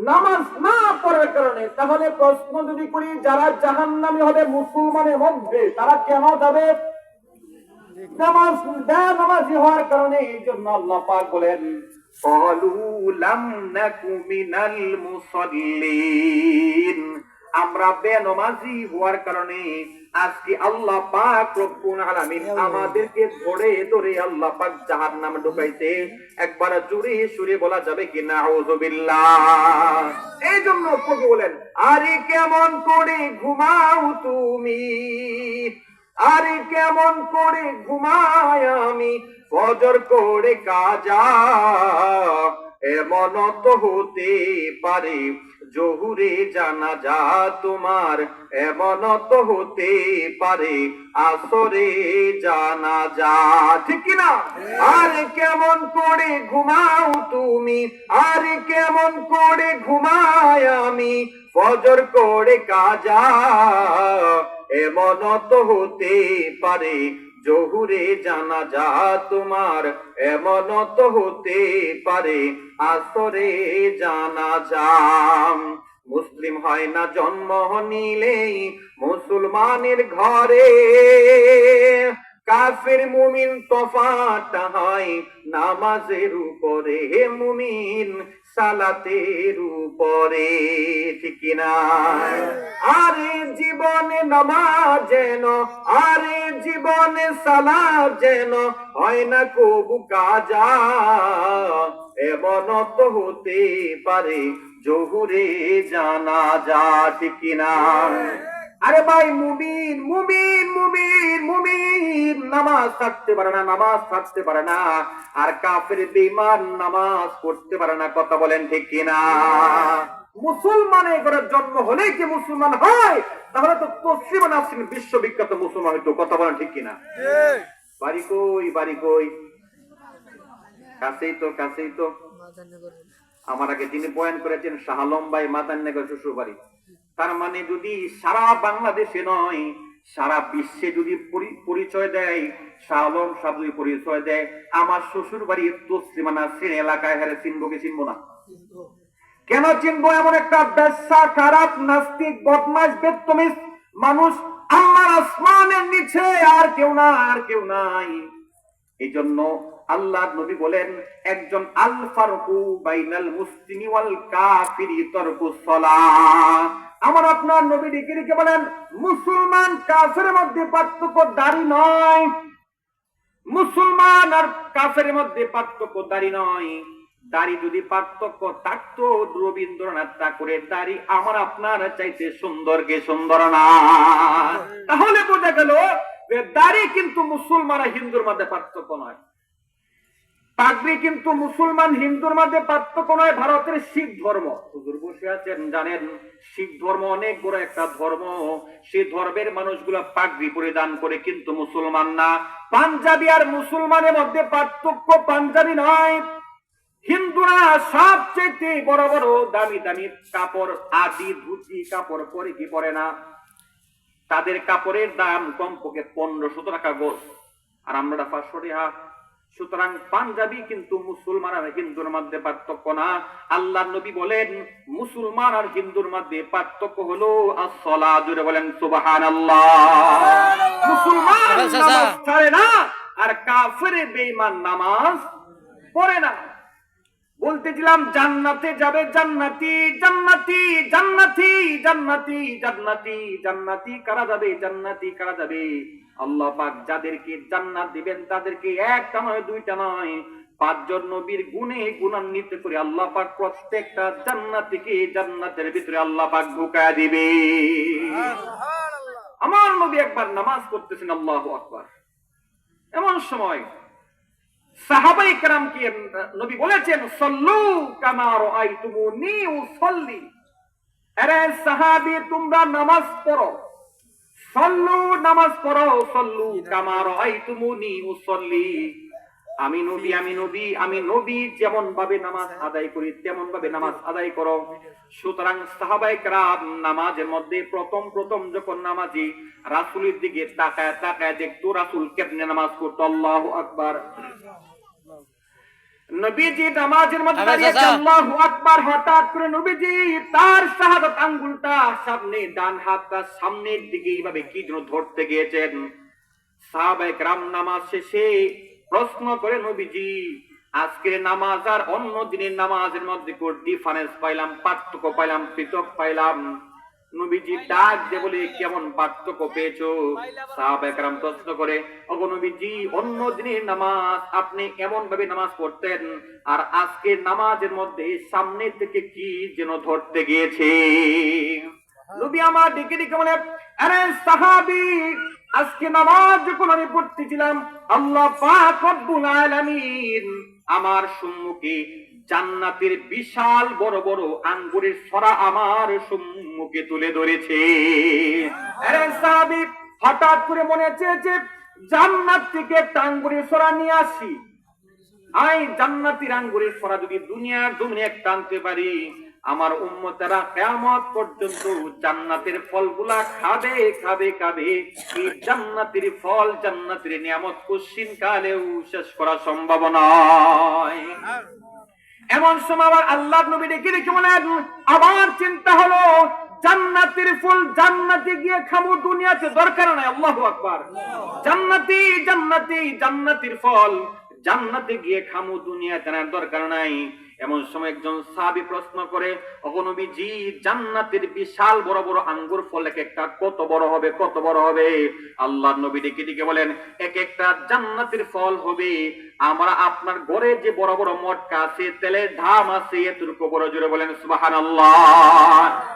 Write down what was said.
নামাজ না পড়ার কারণে তাহলে প্রশ্ন যদি করি যারা জাহান্নামী হবে মুসলমানের মধ্যে তারা কেন যাবে নামাজ নামাজি হওয়ার কারণে এই জন্য আল্লাহ পাক বলেন قالوا لم نك من المصلين আমরা বেনমাজি হওয়ার কারণে আজকে আল্লাহ পাক রব্বুল আলামিন আমাদেরকে ধরে ধরে আল্লাহ পাক জাহান্নামে ঢুকাইছে। একবার জোরে সুরে বলা যাবে কি নাউযুবিল্লাহ এই জন্য কবি বলেন আরে কেমন করে ঘুমাও তুমি? আরে কেমন করে ঘুমায় আমি? ফজর করে কাজা এমন তো হতে পারে। জহুরে জানা যা তোমার এমন তো হতে পারে, আসরে জানা যা। ঠিক না আরে কেমন করে ঘুমাও তুমি, আরে কেমন করে ঘুমায় আমি, ফজর করে কাজা এমন তো হতে পারে জহুরে জানা যা তোমার, এমন তো হতে পারে। আসরে জানা যা। মুসলিম হয় না জন্ম নিলেই মুসলমানের ঘরে। কাফের মুমিন তফাটা হয় নামাজের উপরে, হে মুমিন সালাতের উপরে, ঠিক আরে জীবনে নামাজ যেন, আরে জীবনে সালাদ যেন হয় না কবু কাজা, এমন তো হতে পারে জহুরে জানা যা ঠিক কিনা? আরে ভাই মুমিন মুমিন মুমিন মুমিন। নামাজ থাকতে পারে না নামাজ থাকতে পারে না। আর কাফের বেঈমান নামাজ পড়তে পারে না কথা বলেন ঠিক কিনা? মুসলমানের ঘরে জন্ম হলেই কি মুসলমান হয়? তাহলে তো তসলিমা নাসরিন বিশ্ববিখ্যাত মুসলমান হইতো কথা বলেন ঠিক কিনা? বাড়ি কই বাড়ি কই? কাছেই তো কাছেই তো। আমার আগে যিনি বয়ান করেছেন শাহালম ভাই মাদান্নগর শ্বশুর বাড়ি তার মানে যদি সারা বাংলাদেশে নয়, সারা বিশ্বে যদি পরিচয় দেয় শাহালম সাহেব যদি পরিচয় দেয়, আমার শ্বশুর বাড়ি তসলিমানা শ্রেণি এলাকায় হারে চিনবো কি চিনবো না? কেন চিনবো? এমন একটা ব্যবসা, খারাপ, নাস্তিক বদমাস বেত্তমিস মানুষ আমার আসমানের নিচে আর কেউ না, আর কেউ নাই। এই জন্য আল্লাহ নবী বলেন, একজন আল ফারুকু বাইনাল মুসলিমি ওয়াল কাফিরি তরকু সালাহ আমার আপনার নবী ডেকে বলেন, মুসলমান কাফের মধ্যে পার্থক্য দাড়ি নয়। মুসলমান আর কাফের মধ্যে পার্থক্য দাড়ি নয়। দাড়ি যদি পার্থক্য থাকতো, রবীন্দ্রনাথ ঠাকুরের দাড়ি আমার আপনার চাইতে সুন্দর কে সুন্দর না। তাহলে বোঝা গেল দাড়ি কিন্তু মুসলমান আর হিন্দুর মধ্যে পার্থক্য নয়। পাগড়ি কিন্তু মুসলমান হিন্দুর মধ্যে পার্থক্য নয়, ভারতের শিখ ধর্ম। হুজুর বসে আছেন, জানেন, শিখ ধর্ম অনেক বড় একটা ধর্ম। সেই ধর্মের মানুষগুলো পাগড়ি পরিধান করে কিন্তু মুসলমান না। পাঞ্জাবি আর মুসলমানের মধ্যে পার্থক্য পাঞ্জাবি নয়। হিন্দুরা সবচেয়ে বড় বড় দামি দামি কাপড়, আদি ধুতি কাপড় পরে কি পরে না? তাদের কাপড়ের দাম কমপক্ষে পনেরোশো টাকা গোস। আর আমরা পাঁচশো টাকা সুতরাং পাঞ্জাবি কিন্তু মুসলমান আর হিন্দুর মধ্যে পার্থক্য না। আল্লাহ নবী বলেন মুসলমান আর হিন্দুর মধ্যে পার্থক্য হলো আসলা জুড়ে বলেন সুবাহান মুসলমান ছাড়ে না আর কাফের বেঈমান নামাজ পড়ে না। বলতেছিলাম জান্নাতে যাবে জান্নাতি জান্নাতি জান্নাতি জান্নাতি জান্নাতি জান্নাতি কারা যাবে জান্নাতি কারা যাবে? আল্লাহ পাক যাদেরকে জান্নাত দিবেন তাদেরকে একটা নয় দুইটা নয় পাঁচজন নবীর গুণে গুণান্বিত করে আল্লাহ পাক প্রত্যেকটা জান্নাতিকে জান্নাতের ভিতরে আল্লাহ পাক ঢুকায় দিবে। আমার নবী একবার নামাজ করতেছেন আল্লাহ আকবার। এমন সময় সাহাবাই নবী বলেছেন, সল্লু কামার আইতুমুনি উসল্লি। আরে সাহাবী, তোমরা নামাজ পড়ো। সল্লু নামাজ পড়ো, সল্লু কামার আইতুমুনি উসল্লি। আমি নবী আমি নবী আমি নবী যেমন ভাবে নামাজ আদায় করি তেমন ভাবে নামাজ আদায় করো। সুতরাং সাহাবাই কেরাম নামাজের মধ্যে প্রথম প্রথম যখন নামাজি, রাসুলের দিকে তাকায় তাকায় দেখতো রাসুল কেমনে নামাজ করতো আল্লাহু আকবার। নবীজি নামাজের মধ্যে দাঁড়িয়ে আল্লাহু আকবার হঠাৎ করে নবীজি তার শাহাদাত আঙ্গুলটা সামনে ডান হাতটা সামনের দিকে এইভাবে কি যেন ধরতে গিয়েছেন। সাহাবায়ে নামাজ শেষে প্রশ্ন করে নবীজি আজকের নামাজ আর অন্য দিনের নামাজের মধ্যে কোন ডিফারেন্স পাইলাম পার্থক্য পাইলাম পৃথক পাইলাম। নবীজি ডাক দে বলে, কেমন পার্থক্য পেয়েছ? সাহাবায়ে রাম প্রশ্ন করে নবীজি, অন্য দিনের নামাজ আপনি এমন ভাবে নামাজ পড়তেন, আর আজকের নামাজের মধ্যে সামনে থেকে কি যেন ধরতে গিয়েছে? নবী আমার ডেকে ডেকে বলে, আরে সাহাবি, আজকে নামাজ যখন আমি পড়তেছিলাম, আল্লাহ পাক রব্বুল আলামিন আমার সম্মুখে জান্নাতের বিশাল বড় বড় আঙ্গুরের সরা আমার সম্মুখে তুলে ধরেছে। হঠাৎ করে মনে চেয়েছে, জান্নাত থেকে আঙ্গুরের সরা নিয়ে আসি। আই, জান্নাতির আঙ্গুরের সরা যদি দুনিয়ার জমিনে একটা আনতে পারি, আমার উম্মতেরা কেয়ামত পর্যন্ত জান্নাতের ফলগুলা খাবে খাবে খাবে। এই জান্নাতের ফল, জান্নাতের নিয়ামত কোশ্চিন কালেও শেষ করা সম্ভব নয়। এমন সময় আবার আল্লাহ নবী ডেকে রেখে বলেন, আবার চিন্তা হলো, জান্নাতের ফুল জান্নাতে গিয়ে খামু দুনিয়াতে দরকার নাই, আল্লাহ আকবার। জান্নাতি জান্নাতি, জান্নাতির ফল জান্নাতে গিয়ে খামু দুনিয়া জানার দরকার নাই। এমন সময় একজন সাবি প্রশ্ন করে অগনবী জি, জান্নাতের বিশাল বড় বড় আঙ্গুর ফল এক একটা কত বড় হবে, কত বড় হবে? আল্লাহ নবী ডেকে ডেকে বলেন, এক একটা জান্নাতের ফল হবে। আমরা আপনার ঘরে যে বড় বড় মটকা আছে, তেলের ধাম আছে, এতটুকু বড় জোরে বলেন, সুবহানাল্লাহ।